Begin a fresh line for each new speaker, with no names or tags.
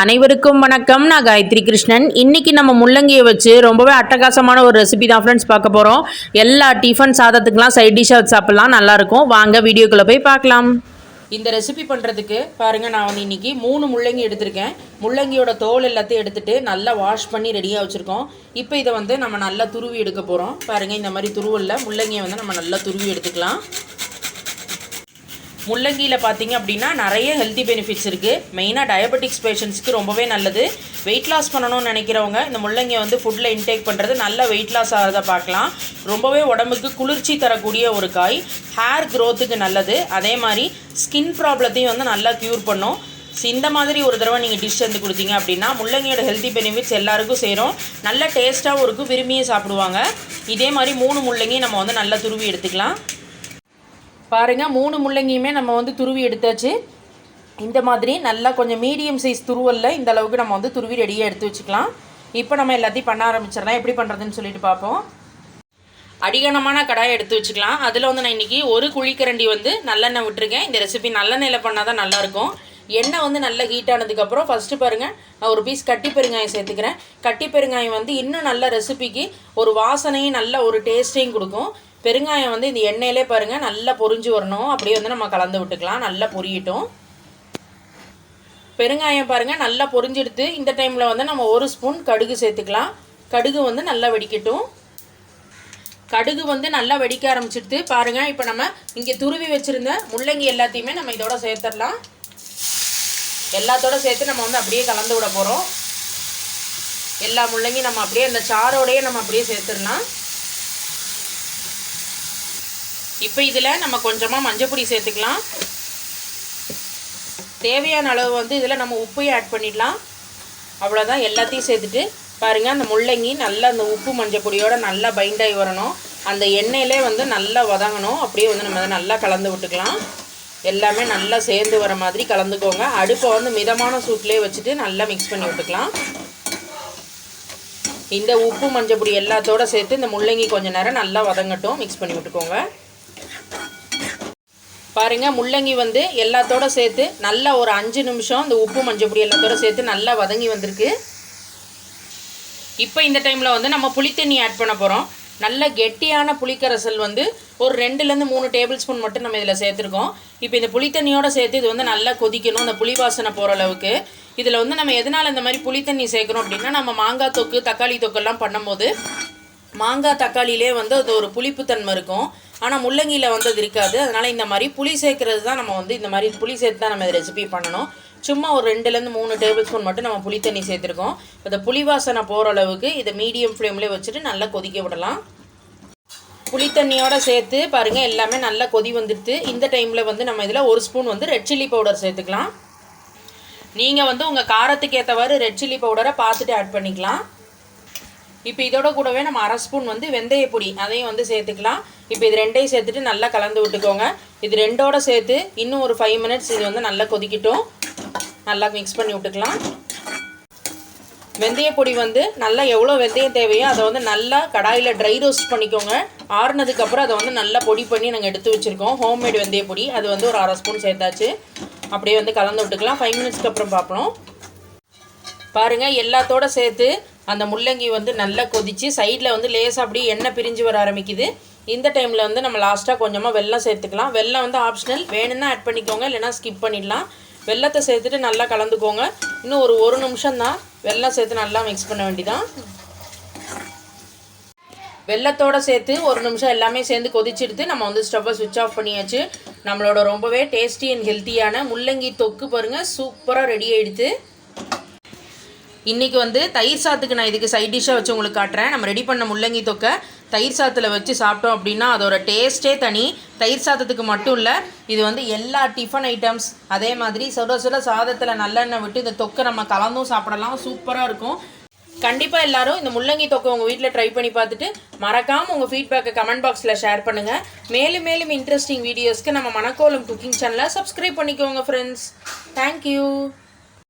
அனைவருக்கும் வணக்கம். நான் காயத்ரி கிருஷ்ணன். இன்னைக்கு நம்ம முள்ளங்கியை வச்சு ரொம்பவே அட்டகாசமான ஒரு ரெசிபி தான் ஃப்ரெண்ட்ஸ் பார்க்க போகிறோம் எல்லா டிஃபன் சாதத்துக்கெலாம் சைட் டிஷ்ஷாக வச்சு சாப்பிட்லாம். நல்லாயிருக்கும் வாங்க வீடியோக்குள்ளே போய் பார்க்கலாம். இந்த ரெசிபி பண்ணுறதுக்கு பாருங்கள் நான் வந்து இன்றைக்கி மூணு முள்ளங்கி எடுத்திருக்கேன். முள்ளங்கியோட தோல் எல்லாத்தையும் எடுத்துகிட்டு நல்லா வாஷ் பண்ணி ரெடியாக வச்சுருக்கோம். இப்போ இதை வந்து நம்ம நல்லா துருவி எடுக்க போகிறோம் பாருங்கள் இந்த மாதிரி துருவலில் முள்ளங்கியை வந்து நம்ம நல்லா துருவி எடுத்துக்கலாம். முள்ளங்கியில் பார்த்தீங்க அப்படின்னா நிறைய ஹெல்த்தி பெனிஃபிட்ஸ் இருக்குது மெயினாக டயபெட்டிக்ஸ் பேஷண்ட்ஸ்க்கு ரொம்பவே நல்லது. வெயிட் லாஸ் பண்ணணும்னு நினைக்கிறவங்க இந்த முள்ளங்கியை வந்து ஃபுட்டில் இன்டேக் பண்ணுறது நல்ல வெயிட் லாஸ் ஆகிறத பார்க்கலாம். ரொம்பவே உடம்புக்கு குளிர்ச்சி தரக்கூடிய ஒரு காய். ஹேர் க்ரோத்துக்கு நல்லது. அதே மாதிரி ஸ்கின் ப்ராப்ளத்தையும் வந்து நல்லா க்யூர் பண்ணும். ஸோ இந்த மாதிரி ஒரு தடவை நீங்கள் டிஷ் வந்து கொடுத்தீங்க அப்படின்னா முள்ளங்கியோட ஹெல்த்தி பெனிஃபிட்ஸ் எல்லாருக்கும் சேரும். நல்ல டேஸ்ட்டாகவும் இருக்கும். விரும்பியே சாப்பிடுவாங்க. இதே மாதிரி மூணு முள்ளங்கி நம்ம வந்து நல்லா துருவி எடுத்துக்கலாம். பாருங்கள் மூணு முள்ளங்கியுமே நம்ம வந்து துருவி எடுத்தாச்சு. இந்த மாதிரி நல்லா கொஞ்சம் மீடியம் சைஸ் துருவலில் இந்த அளவுக்கு நம்ம வந்து துருவி ரெடியாக எடுத்து வச்சுக்கலாம். இப்போ நம்ம எல்லாத்தையும் பண்ண ஆரம்பிச்சிடலாம். எப்படி பண்ணுறதுன்னு சொல்லிட்டு பார்ப்போம். அடிகனமான கடாயை எடுத்து வச்சுக்கலாம். அதில் வந்து நான் இன்றைக்கி ஒரு குழிக்கரண்டி வந்து நல்லெண்ணெய் விட்டுருக்கேன். இந்த ரெசிபி நல்லெண்ணெயில் பண்ணால் தான் நல்லாயிருக்கும் எண்ணெய் வந்து நல்லா ஹீட் ஆனதுக்கப்புறம் ஃபஸ்ட்டு பாருங்கள் நான் ஒரு பீஸ் கட்டி பெருங்காயம் சேர்த்துக்கிறேன். கட்டி பெருங்காயம் வந்து இன்னும் நல்ல ரெசிபிக்கு ஒரு வாசனையும் நல்ல ஒரு டேஸ்ட்டையும் கொடுக்கும். பெருங்காயம் வந்து இந்த எண்ணெயிலே பாருங்கள் நல்லா பொரிஞ்சு வரணும். அப்படியே வந்து நம்ம கலந்து விட்டுக்கலாம். நல்லா பொரியட்டும். பெருங்காயம் பாருங்கள் நல்லா பொரிஞ்செடுத்து. இந்த டைமில் வந்து நம்ம ஒரு ஸ்பூன் கடுகு சேர்த்துக்கலாம். கடுகு வந்து நல்லா வெடிக்கட்டும். கடுகு வந்து நல்லா வெடிக்க ஆரம்பிச்சிடுது பாருங்கள் இப்போ நம்ம இங்கே துருவி வச்சுருந்த முள்ளங்கி எல்லாத்தையுமே நம்ம இதோட சேர்த்துடலாம். எல்லாத்தோட சேர்த்து நம்ம வந்து அப்படியே கலந்து விட போகிறோம் எல்லா முள்ளங்கி நம்ம அப்படியே அந்த சாரோடையே நம்ம அப்படியே சேர்த்துடலாம். இப்போ இதில் நம்ம கொஞ்சமாக மஞ்சப்பொடி சேர்த்துக்கலாம். தேவையான அளவு வந்து இதில் நம்ம உப்பையும் ஆட் பண்ணிடலாம். அவ்வளோதான் எல்லாத்தையும் சேர்த்துட்டு பாருங்கள் அந்த முள்ளங்கி நல்லா அந்த உப்பு மஞ்சள் பொடியோடு நல்லா பைண்டாகி வரணும். அந்த எண்ணெயிலே வந்து நல்லா வதங்கணும். அப்படியே வந்து நம்ம அதை நல்லா கலந்து விட்டுக்கலாம். எல்லாமே நல்லா சேர்ந்து வர மாதிரி கலந்துக்கோங்க. அடுப்பை வந்து மிதமான சூட்லேயே வச்சுட்டு நல்லா மிக்ஸ் பண்ணி விட்டுக்கலாம். இந்த உப்பு மஞ்சள் பொடி எல்லாத்தோடு சேர்த்து இந்த முள்ளங்கி கொஞ்சம் நேரம் நல்லா வதங்கட்டும். மிக்ஸ் பண்ணி விட்டுக்கோங்க. பாருங்கள் முள்ளங்கி வந்து எல்லாத்தோட சேர்த்து நல்லா ஒரு அஞ்சு நிமிஷம் இந்த உப்பு மஞ்சள் பொடி எல்லாத்தோட சேர்த்து நல்லா வதங்கி வந்திருக்கு. இப்போ இந்த டைமில் வந்து நம்ம புளித்தண்ணி ஆட் பண்ண போகிறோம் நல்ல கெட்டியான புளிக்கரசல் வந்து ஒரு ரெண்டுலேருந்து மூணு டேபிள் ஸ்பூன் மட்டும் நம்ம இதில் சேர்த்துருக்கோம். இப்போ இந்த புளித்தண்ணியோடு சேர்த்து இது வந்து நல்லா கொதிக்கணும் அந்த புளி வாசனை போகிற அளவுக்கு. இதில் வந்து நம்ம எதனால் இந்த மாதிரி புளித்தண்ணி சேர்க்குறோம் அப்படின்னா நம்ம மாங்காய் தொக்கு தக்காளி தொக்கெல்லாம் பண்ணும்போது மாங்காய் தக்காளியிலே வந்து அது ஒரு புளிப்புத்தன்மை இருக்கும். ஆனால் முள்ளங்கியில் வந்து அது இருக்காது. அதனால் இந்த மாதிரி புளி சேர்க்கறது தான் நம்ம வந்து இந்த மாதிரி புளி சேர்த்து தான் நம்ம இந்த ரெசிபி பண்ணணும். சும்மா ஒரு ரெண்டுலேருந்து மூணு டேபிள் ஸ்பூன் மட்டும் நம்ம புளி தண்ணி சேர்த்துருக்கோம். இந்த புளி வாசனை போகிற அளவுக்கு இதை மீடியம் ஃப்ளேம்லேயே வச்சுட்டு நல்லா கொதிக்க விடலாம். புளி தண்ணியோட சேர்த்து பாருங்கள் எல்லாமே நல்லா கொதி வந்துடுது இந்த டைமில் வந்து நம்ம இதில் ஒரு ஸ்பூன் வந்து ரெட் சில்லி பவுடர் சேர்த்துக்கலாம். நீங்கள் வந்து உங்கள் காரத்துக்கு ஏற்றவாறு ரெட் சில்லி பவுடரை பார்த்துட்டு ஆட் பண்ணிக்கலாம். இப்போ இதோட கூடவே நம்ம அரை ஸ்பூன் வந்து வெந்தய பொடி அதையும் வந்து சேர்த்துக்கலாம். இப்போ இது ரெண்டையும் சேர்த்துட்டு நல்லா கலந்து விட்டுக்கோங்க. இது ரெண்டோட சேர்த்து இன்னும் ஒரு ஃபைவ் மினிட்ஸ் இது வந்து நல்லா கொதிக்கட்டும். நல்லா மிக்ஸ் பண்ணி விட்டுக்கலாம். வெந்தய பொடி வந்து நல்லா எவ்வளோ வெந்தயம் தேவையோ அதை வந்து நல்லா கடாயில் ட்ரை ரோஸ்ட் பண்ணிக்கோங்க. ஆறுனதுக்கப்புறம் அதை வந்து நல்லா பொடி பண்ணி நாங்கள் எடுத்து வச்சுருக்கோம். ஹோம்மேட் வெந்தய பொடி. அது வந்து ஒரு அரை ஸ்பூன் சேர்த்தாச்சு. அப்படியே வந்து கலந்து விட்டுக்கலாம். ஃபைவ் மினிட்ஸ்க்கு அப்புறம் பார்ப்போம். பாருங்கள் எல்லாத்தோட சேர்த்து அந்த முள்ளங்கி வந்து நல்லா கொதித்து சைடில் வந்து லேசாக அப்படியே எண்ணெய் பிரிஞ்சு வர ஆரம்பிக்குது. இந்த டைமில் வந்து நம்ம லாஸ்ட்டாக கொஞ்சமாக வெள்ளம் சேர்த்துக்கலாம். வெள்ளம் வந்து ஆப்ஷனல் வேணும்னா ஆட் பண்ணிக்கோங்க இல்லைனா ஸ்கிப் பண்ணிடலாம். வெள்ளத்தை சேர்த்துட்டு நல்லா கலந்துக்கோங்க. இன்னும் ஒரு ஒரு நிமிஷம் தான் வெல்லம் சேர்த்து நல்லா மிக்ஸ் பண்ண வேண்டிதான் வெள்ளத்தோடு சேர்த்து ஒரு நிமிஷம் எல்லாமே சேர்ந்து கொதிச்செடுத்து நம்ம வந்து ஸ்டவ்வை சுவிட்ச் ஆஃப் பண்ணியாச்சு. நம்மளோட ரொம்பவே டேஸ்டி அண்ட் ஹெல்த்தியான முள்ளங்கி தொக்கு பாருங்கள் சூப்பராக ரெடி ஆகிடுது இன்றைக்கி வந்து தயிர் சாத்துக்கு நான் இதுக்கு சைட் டிஷ்ஷாக வச்சு உங்களுக்கு காட்டுறேன். நம்ம ரெடி பண்ண முள்ளங்கி தொக்கை தயிர் சாத்தில் வச்சு சாப்பிட்டோம் அப்படின்னா அதோட டேஸ்ட்டே தனி. தயிர் சாதத்துக்கு மட்டும் இல்லை இது வந்து எல்லா டிஃபன் ஐட்டம்ஸ் அதே மாதிரி சுட சுட சாதத்தில் நல்லெண்ணெய் விட்டு இந்த தொக்கை நம்ம கலந்தும் சாப்பிடலாம். சூப்பராக இருக்கும். கண்டிப்பாக எல்லாரும் இந்த முள்ளங்கி தொக்கை உங்கள் வீட்டில் ட்ரை பண்ணி பார்த்துட்டு மறக்காமல் உங்கள் ஃபீட்பேக்கை கமெண்ட் பாக்ஸில் ஷேர் பண்ணுங்கள் மேலும் மேலும் இன்ட்ரெஸ்டிங் வீடியோஸ்க்கு நம்ம மணக்கோலம் குக்கிங் சேனலை சப்ஸ்கிரைப் பண்ணிக்கோங்க ஃப்ரெண்ட்ஸ் தேங்க்யூ